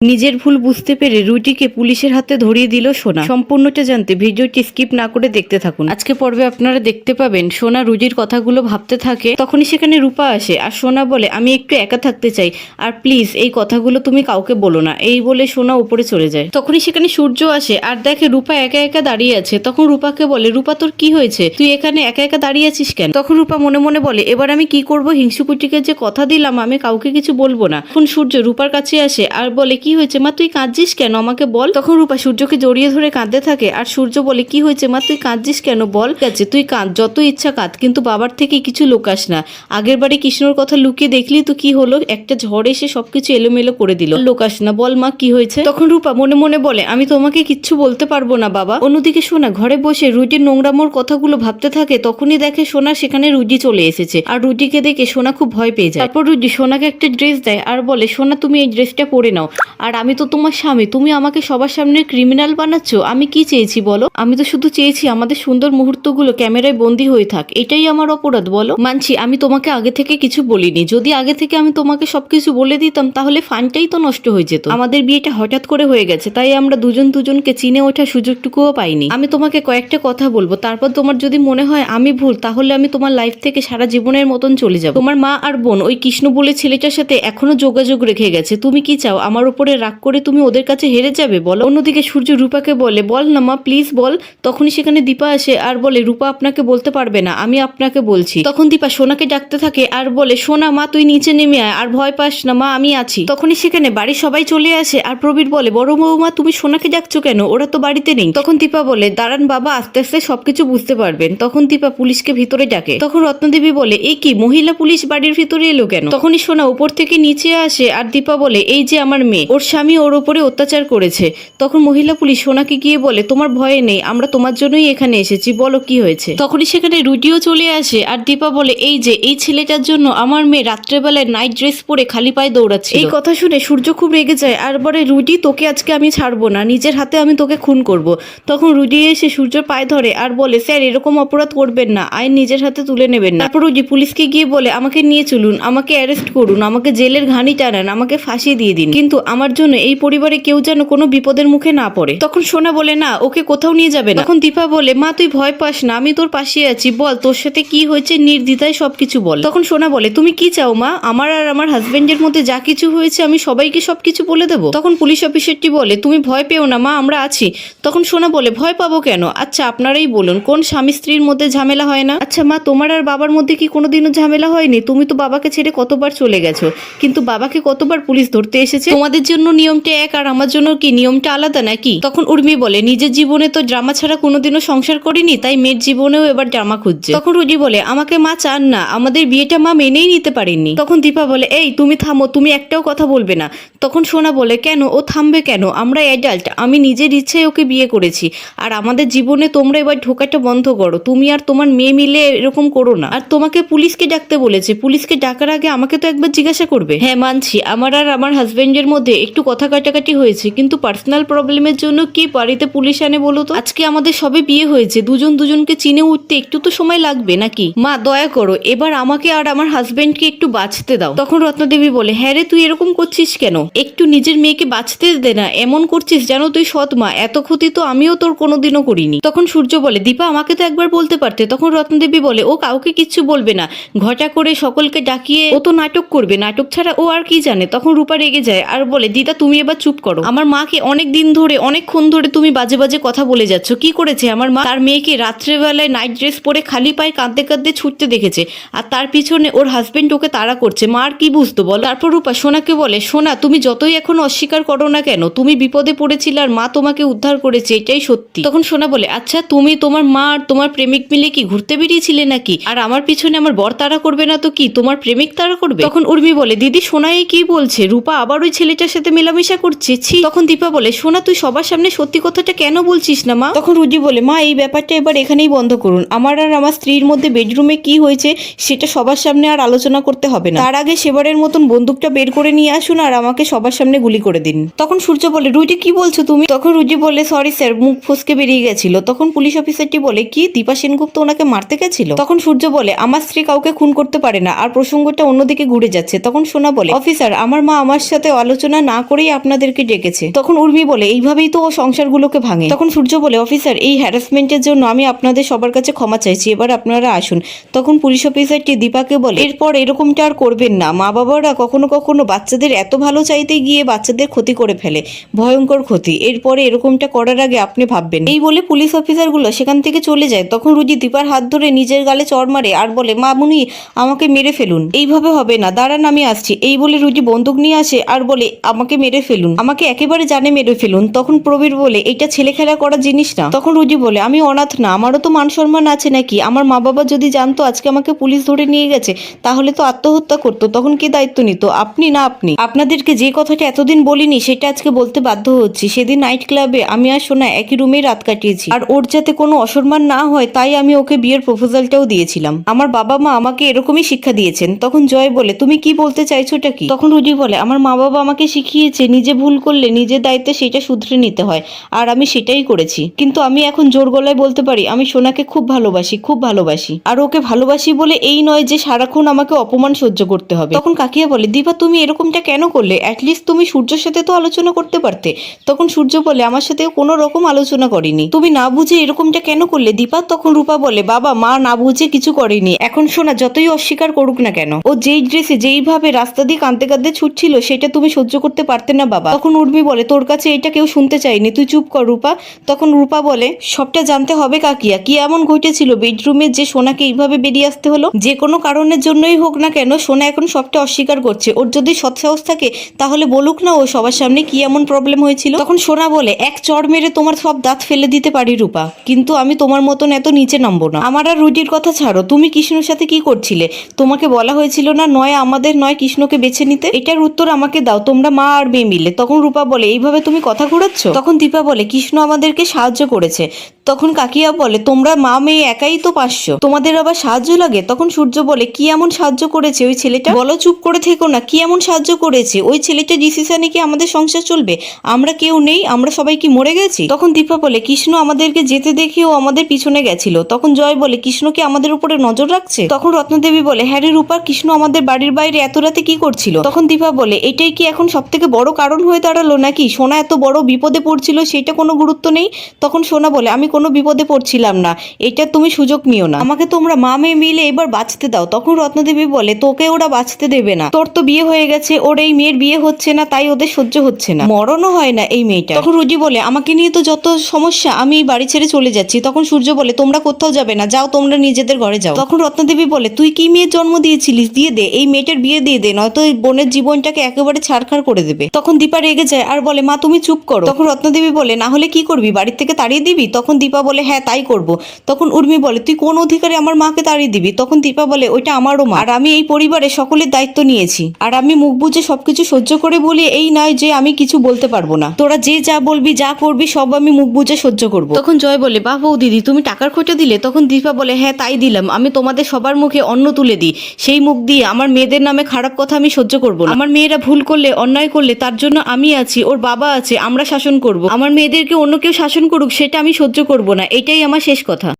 নিজের ভুল বুঝতে পেরে রুটিকে পুলিশের হাতে ধরিয়ে দিল সোনা। সম্পূর্ণটা জানতে ভিডিওটি স্কিপ না করে দেখতে থাকুন। আজকে পর্বে আপনারা দেখতে পাবেন, সোনা রুজির কথাগুলো ভাবতে থাকে, তখনই সেখানে রূপা আসে আর সোনা বলে, আমি একটু একা থাকতে চাই, আর প্লিজ এই কথাগুলো তুমি কাউকে বলো না। এই বলে সোনা উপরে চলে যায়। তখনই সেখানে সূর্য আসে আর দেখে রূপা একা একা দাঁড়িয়ে আছে। তখন রূপাকে বলে, রূপা, তোর কি হয়েছে? তুই এখানে একা একা দাঁড়িয়ে আছিস কেন? তখন রূপা মনে মনে বলে, এবার আমি কি করব? হিংসুকুটিকে যে কথা দিলাম, আমি কাউকে কিছু বলব না। তখন সূর্য রূপার কাছে আসে আর বলে, কি হয়েছে? মা, তুই কাঁদছিস কেন? আমাকে বল। তখন রূপা সূর্যকে জড়িয়ে ধরে কাঁদতে থাকে আর সূর্য বলে, কি হয়েছে মা, তুই কাঁদছিস কেন? বল। আছে, তুই কাঁদ যত ইচ্ছা কাঁদ, কিন্তু বাবার থেকে কিছু লোকাস না। আগের বাড়ি কৃষ্ণর কথা লুকিয়ে দেখলি তো কি হলো? একটা ঝড় এসে সবকিছু এলোমেলো করে দিল। লোকাস না, বল মা, কি হয়েছে? তখন রূপা মনে মনে বলে, আমি তোমাকে কিচ্ছু বলতে পারব না, বাবা। অন্যদিকে সোনা ঘরে বসে রুজির নোংরামোর কথাগুলো ভাবতে থাকে। তখনই দেখে সোনা সেখানে রুজি চলে এসেছে আর রুজিকে দেখে সোনা খুব ভয় পেয়ে যায়। তারপর রুজি সোনাকে একটা ড্রেস দেয় আর বলে, সোনা, তুমি এই ড্রেসটা পরে নাও। আর আমি তো তোমার স্বামী। তুমি আমাকে সবার সামনে ক্রিমিনাল বানাচ্ছ? আমি কি চেয়েছি বলো? আমি তো শুধু চেয়েছি আমাদের সুন্দর মুহূর্তগুলো ক্যামেরায় বন্দি হয়ে থাক। এটাই আমার অপরাধ, বলো? মানছি, আমি তোমাকে আগে থেকে কিছু বলিনি। যদি আগে থেকে আমি তোমাকে সবকিছু বলে দিতাম, তাহলে ফানটাই তো নষ্ট হয়ে যেত। আমাদের বিয়েটা হঠাৎ করে হয়ে গেছে, তাই আমরা দুজন দুজনকে চিনে ওঠার সুযোগটুকুও পাইনি। আমি তোমাকে কয়েকটা কথা বলব। তারপর তোমার যদি মনে হয় আমি ভুল, তাহলে আমি তোমার লাইফ থেকে সারা জীবনের মতন চলে যাব। তোমার মা আর বোন, ওই কৃষ্ণ বলে ছেলেটার সাথে এখনও যোগাযোগ রেখে গেছে। তুমি কি চাও? আমার উপরে রাগ করে তুমি ওদের কাছে হেরে যাবে, বলো। অন্যদিকে সূর্য রূপাকে বলে, বল না মা প্লিজ বল। তখনই সেখানে দীপা আসে আর বলে, রূপা আপনাকে বলতে পারবে না, আমি আপনাকে বলছি। তখন দীপা সোনাকে ডাকতে থাকে আর বলে, সোনা মা, তুই নিচে নেমে আয়, আর ভয় পাস না মা, আমি আছি। তখনই সেখানে বাড়ির সবাই চলে আসে আর প্রবীর বলে, বড় বৌমা, তুমি সোনাকে ডাকছো কেন? ওরা তো বাড়িতে নেই। তখন দীপা বলে, দাঁড়ান বাবা, আস্তে আস্তে সবকিছু বুঝতে পারবেন। তখন দীপা পুলিশকে ভিতরে ডাকে। তখন রত্নদেবী বলে এই কি, মহিলা পুলিশ বাড়ির ভিতরে এলো কেন? তখনই সোনা উপর থেকে নিচে আসে আর দীপা বলে, এই যে আমার মেয়ে। ওর স্বামী ওর ওপরে অত্যাচার করেছে। তখন মহিলা পুলিশ সোনাকে গিয়ে বলে, তোমার ভয়ে নেই, আমরা তোমার জন্যই এখানে এসেছি, বলো কি হয়েছে? তখনই সেখানে রুটিও চলে আসে আর দীপা বলে, এই যে, এই ছেলেটার জন্য আমার মেয়ে রাত্রেবেলায় নাইট ড্রেস পরে খালি পায়ে দৌড়াচ্ছে এই কথা শুনে সূর্য খুব রেগে যায় আর বলে, রুটি তোকে আজকে আমি ছাড়বো না, নিজের হাতে আমি তোকে খুন করব। তখন রুজি এসে সূর্যর পায়ে ধরে আর বলে, স্যার, এরকম অপরাধ করবেন না, আইন নিজের হাতে তুলে নেবেন না। তারপর রুজি পুলিশকে গিয়ে বলে, আমাকে নিয়ে চলুন, আমাকে অ্যারেস্ট করুন, আমাকে জেলের ঘানি টানান, আমাকে ফাঁসি দিয়ে দিন। কিন্তু আমার জন্য এই পরিবারে কেউ যেন কোনো বিপদের মুখে না পড়ে। তখন সোনা বলে, না, ওকে কোথাও নিয়ে যাবে না। তখন দীপা বলে, মা, তুই ভয় পাস না, আমি তোর পাশে আছি, বল, তোর সাথে কি হয়েছে, নির্দ্বিধায় সবকিছু বল। তখন সোনা বলে, তুমি কি চাও, মা? আমার আর আমার হাজবেন্ডের মধ্যে যা কিছু হয়েছে, আমি সবাইকে সবকিছু বলে দেবো? তখন পুলিশ অফিসারটি বলে, তুমি ভয় পেও না, মা, আমরা আছি। তখন সোনা বলে, ভয় পাবো কেন? আচ্ছা আপনারাই বলুন, কোন স্বামী স্ত্রীর মধ্যে ঝামেলা হয় না? আচ্ছা মা, তোমার আর বাবার মধ্যে কি কোনোদিনও ঝামেলা হয়নি? তুমি তো বাবাকে ছেড়ে কতবার চলে গেছো, কিন্তু বাবাকে কতবার পুলিশ ধরতে এসেছে? তোমাদের জন্য নিয়মটা এক আর আমার জন্য কি নিয়মটা আলাদা নাকি? তখন উর্মি বলে, নিজের জীবনে তো ড্রামা ছাড়া কোনোদিনও সংসার করিনি, তাই মেয়ের জীবনেও এবার ড্রামা খুঁজছে। তখন রুজি বলে, আমাকে মা চান না, আমাদের বিয়েটা মা মেনেই নিতে পারেননি। তখন দীপা বলে, এই, তুমি থামো, তুমি একটাও কথা বলবে না। তখন সোনা বলে, কেন, ও থামবে কেন? আমরা অ্যাডাল্ট, আমি নিজের ইচ্ছায় ওকে বিয়ে করেছি। আর আমাদের জীবনে তোমরা এবার ঢোকাটা বন্ধ করো। তুমি আর তোমার মেয়ে মিলে এরকম করো না। আর তোমাকে পুলিশকে ডাকতে বলেছে। পুলিশকে ডাকার আগে আমাকে তো একবার জিজ্ঞাসা করবে? হ্যাঁ মানছি। আমার আর আমার হাজবেন্ডের মধ্যে একটু কথা কাটাকাটি হয়েছে, কিন্তু পার্সোনাল প্রবলেমের জন্য কি বাড়িতে পুলিশ আনে বলো তো? আজকে আমাদের সবে বিয়ে হয়েছে, দুজন দুজনকে চিনে উঠতে একটু তো সময় লাগবে নাকি? মা, দয়া করো, এবার আমাকে আর আমার হাজবেন্ডকে একটু বাঁচতে দাও। তখন রত্নদেবী বলে হ্যাঁ রে, তুই এরকম করছিস কেন? একটু নিজের মেয়েকে বাঁচতে দে না, এমন করছিস যেন তুই সৎ মা, এত ক্ষতি তো আমিও তোর কোনোদিনও করিনি। তখন সূর্য বলে, দীপা, আমাকে তো একবার বলতে পারতে। তখন রত্নদেবী বলে, ও কাউকে কিচ্ছু বলবে না, ঘটা করে সকলকে ডাকিয়ে ও তো নাটক করবে, নাটক ছাড়া ও আর কি জানে? তখন রূপা রেগে যায় আর বলে দিদা, তুমি এবার চুপ করো। আমার মাকে অনেক দিন ধরে, অনেকক্ষণ ধরে তুমি বাজে বাজে কথা বলে যাচ্ছ। কি করেছে? আমার মা তার মেয়েকে রাত্রেবেলায় নাইট ড্রেস পরে খালি পায়ে কাঁদতে কাঁদতে ছুটতে দেখেছে। আর তার পিছনে ওর হাজবেন্ড ওকে তাড়া করছে। মার কি বুঝতো বল? তারপর রূপা সোনাকে বলে, সোনা, তুমি যতই এখন অস্বীকার করো না কেন, তুমি বিপদে পড়েছিলে আর মা তোমাকে উদ্ধার করেছে, এটাই সত্যি। তখন সোনা বলে আচ্ছা তুমি তোমার মা আর তোমার প্রেমিক মিলে কি ঘুরতে বেরিয়েছিলে নাকি? আর আমার পিছনে আমার বর তাড়া করবে না তো কি? তোমার প্রেমিক তাড়া করবে? তখন উর্মি বলে, দিদি, সোনাই কি বলছে? রূপা আবার ওই ছেলেটার সাথে মেলামেশা করছে, ছি। তখন দীপা বলে, সোনা, তুই সবার সামনে সত্যি কথাটা কেন বলছিস না, মা? তখন রুজি বলে, মা, এই ব্যাপারটা এবার এখানেই বন্ধ করুন। আমার আর আমার স্ত্রীর মধ্যে বেডরুমে কি হয়েছে সেটা সবার সামনে আর আলোচনা করতে হবে না। তার আগে সেবারের মতন বন্দুকটা বের করে নিয়ে আসুন আর আমাকে সবার সামনে গুলি করে দিন। তখন সূর্য বলে, রুজি, কি বলছো তুমি? তখন রুজি বলে সরি স্যার মুখ ফসকে বেরিয়ে গেছিল। তখন পুলিশ অফিসারটি বলে, কি, দীপা সেনগুপ্ত ওনাকে মারতে গেছিল? তখন সূর্য বলে, আমার স্ত্রী কাউকে খুন করতে পারে না, আর প্রসঙ্গটা অন্যদিকে ঘুরে যাচ্ছে। তখন সোনা বলে অফিসার আমার মা আমার সাথে আলোচনা না করেই আপনাদেরকে ডেকেছে। তখন উর্মি বলে, এইভাবেই তো ও সংসারগুলোকে ভাঙে। তখন সূর্য বলে, অফিসার, এই হ্যারাসমেন্টের জন্য আমি আপনাদের সবার কাছে ক্ষমা চাইছি, এবার আপনারা আসুন। তখন পুলিশ অফিসারটি দীপাকে বলে, এরপর এরকমটা আর করবেন না। মা বাবারা কখনো কখনো বাচ্চাদের এত ভালো চাইতে গিয়ে বাচ্চাদের ক্ষতি করে ফেলে। ভয়ঙ্কর ক্ষতি। এরপরে এরকমটা করার আগে আপনি ভাববেন। এই বলে পুলিশ অফিসারগুলো সেখান থেকে চলে যায়। তখন রুজি দীপার হাত ধরে নিজের গালে চড় মারে আর বলে মামুনি আমাকে মেরে ফেলুন। এইভাবে হবে না, দাঁড়ান, আমি আসছি। এই বলে রুজি বন্দুক নিয়ে আসে আর বলে আমাকে মেরে ফেলুন। আমাকে একেবারে জানে মেরে ফেলুন। তখন প্রবীর বলে এটা ছেলে খেলা করার জিনিস না। তখন রুজি বলে, আমি অনাথ না, আমারও তো মান সম্মান আছে নাকি? আমার মা বাবা যদি জানতো আজকে আমাকে পুলিশ ধরে নিয়ে গেছে, তাহলে তো আত্মহত্যা করতো। তখন কি দায়িত্ব নিত? আপনি না আপনি? আপনাদেরকে যে কথাটা এতদিন বলিনি, সেটা আজকে বলতে বাধ্য হচ্ছি। সেদিন নাইট ক্লাবে আমি আর সোনা একই রুমেই রাত কাটিয়েছি। আর ওর যাতে কোনো অসম্মান না হয়, তাই আমি ওকে বিয়ের প্রপোজালটাও দিয়েছিলাম। আমার বাবা মা আমাকে এরকমই শিক্ষা দিয়েছেন। তখন জয় বলে, তুমি কি বলতে চাইছোটা কি? তখন রুজি বলে, আমার মা বাবা আমাকে শিখিয়েছে নিজে ভুল করলে নিজের দায়িত্বে সেটা শুধরে নিতে হয়। আর আমি সেটাই করেছি। কিন্তু আমি এখন জোর গলায় বলতে পারি, আমি সোনাকে খুব ভালোবাসি খুব ভালোবাসি। আর ওকে ভালোবাসি বলে এই নয় যে সারাক্ষণ আমাকে অপমান সহ্য করতে হবে। তখন কাকিয়া বলে, দীপা, তুমি এরকমটা কেন করলে? অ্যাটলিস্ট তুমি সূর্যের সাথে তো আলোচনা করতে পারতে। তখন সূর্য বলে, আমার সাথে কোনো রকম আলোচনা করেনি। তুমি না বুঝে এরকমটা কেন করলে? দীপা তখন রূপা বলে, বাবা, মা না বুঝে কিছু করেনি। এখন শোনা যতই অস্বীকার করুক না কেন, ও যেই ড্রেসে যেইভাবে রাস্তা দিয়ে কাঁদতে কাঁদতে ছুটছিল, সেটা তুমি সহ্য করতে পারতে না, বাবা। তখন উর্মি বলে, তোর কাছে এটা কেউ শুনতে চাইনি তুই চুপ কর, রূপা। তখন রূপা বলে, সবটা জানতে হবে কাকিয়া। কি এমন ঘটেছিল? বেডরুমে যে সোনাকে এইভাবে বেরিয়ে আসতে হলো? যে কোনো কারণের জন্যই হোক না কেন, সোনা এখন সবটা অস্বীকার করছে। ওর যদি সৎসাহস থাকে, তাহলে বলুক না ও সবার সামনে কি এমন প্রবলেম হয়েছিল? তখন সোনা বলে, এক চড় মেরে তোমার সব দাঁত ফেলে দিতে পারি, রূপা। কিন্তু আমি তোমার মতন এত নিচে নামবো না। আমার আর রুটির কথা ছাড়ো। তুমি কৃষ্ণর সাথে কি করছিলে? তোমাকে বলা হয়েছিল না, নয় আমাদের, নয় কৃষ্ণকে বেছে নিতে? এটার উত্তর আমাকে দাও। তোমরা মা আর মেয়ে মিলে তখন রূপা বলে, এইভাবে তুমি কথা ঘোরাচ্ছ? তখন দীপা বলে, কৃষ্ণ আমাদেরকে সাহায্য করেছে। তখন কাকিয়া বলে, তোমরা মা মেয়ে একাই তো পাঁচশো তোমাদের আবার সাহায্য লাগে? তখন সূর্য বলে, কি এমন সাহায্য করেছে ওই ছেলেটা? বলো, চুপ করে থেকো না। কি এমন সাহায্য করেছে? ওই ছেলেটা ডিসিশনে কি আমাদের সংসার চলবে? আমরা কেউ নেই, আমরা সবাই কি মরে গেছি? তখন দীপা বলে, কৃষ্ণ আমাদেরকে যেতে দেখে ও আমাদের পিছনে গেছিল। তখন জয় বলে, কৃষ্ণ কি আমাদের উপরে নজর রাখছে? তখন রত্নদেবী বলে হ্যাঁ রে রূপা, কৃষ্ণ আমাদের বাড়ির বাইরে এত রাতে কি করছিল? তখন দীপা বলে, এটাই কি এখন সব থেকে বড় কারণ হয়ে দাঁড়াল নাকি? সোনা এত বড় বিপদে পড়ছিল, সেটা কোনো গুরুত্ব নেই? তখন সোনা বলে, আমি কোনো বিপদে পড়ছিলাম না। এটা তুমি সুযোগ নিও না। আমাকে তোমরা মা মেয়ে মিলে এবার বাঁচতে দাও। তখন রত্নদেবী বলে, তোকে ওরা বাঁচতে দেবে না। তোর তো বিয়ে হয়ে গেছে। ওর এই মেয়ের বিয়ে হচ্ছে না, তাই ওদের সহ্য হচ্ছে না। মরণও হয় না এই মেয়েটা তখন রুজি বলে, আমাকে নিয়ে তো যত সমস্যা, আমি এই বাড়ি ছেড়ে চলে যাচ্ছি। তখন সূর্য বলে, তোমরা কোথাও যাবে না, যাও, তোমরা নিজেদের ঘরে যাও। তখন রত্নদেবী বলে, তুই কি মেয়ের জন্ম দিয়েছিলিস? দিয়ে দে, এই মেয়েটার বিয়ে দিয়ে দে, নয়তো এই বোনের জীবনটাকে একেবারে ছাড়খাড় করে দেবে। তখন দীপা রেগে যায় আর বলে, মা, তুমি চুপ করো। তখন রত্নদেবী বলে, না হলে কি করবি? বাড়ির থেকে তাড়িয়ে দিবি? তখন দীপা বলে হ্যাঁ তাই করব। তখন উর্মি বলে, তুই কোন অধিকারে আমার মাকে তাড়িয়ে দিবি? তখন দীপা বলে, ওইটা আমারও মা। আর আমি এই পরিবারে সকলের দায়িত্ব নিয়েছি। আর আমি মুখ বুঝে সবকিছু সহ্য করে বলি, এই নয় যে আমি কিছু বলতে পারব না। তোরা যে যা বলবি, যা করবি, সব আমি মুখ বুঝে সহ্য করব। তখন জয় বলে, বাহ বউ দিদি, তুমি টাকার খোঁটা দিলে? তখন দীপা বলে হ্যাঁ তাই দিলাম। আমি তোমাদের সবার মুখে অন্ন তুলে দিই। সেই মুখ দিয়ে আমার মেয়েদের নামে খারাপ কথা আমি সহ্য করব না। আমার মেয়েরা ভুল করলে, অন্যায় করলে, তার জন্য আমি আছি, ওর বাবা আছে, আমরা শাসন করব। আমার মেয়েদেরকে অন্য কেউ শাসন করুক, সেটা আমি সহ্য করব না এটাই আমার শেষ কথা।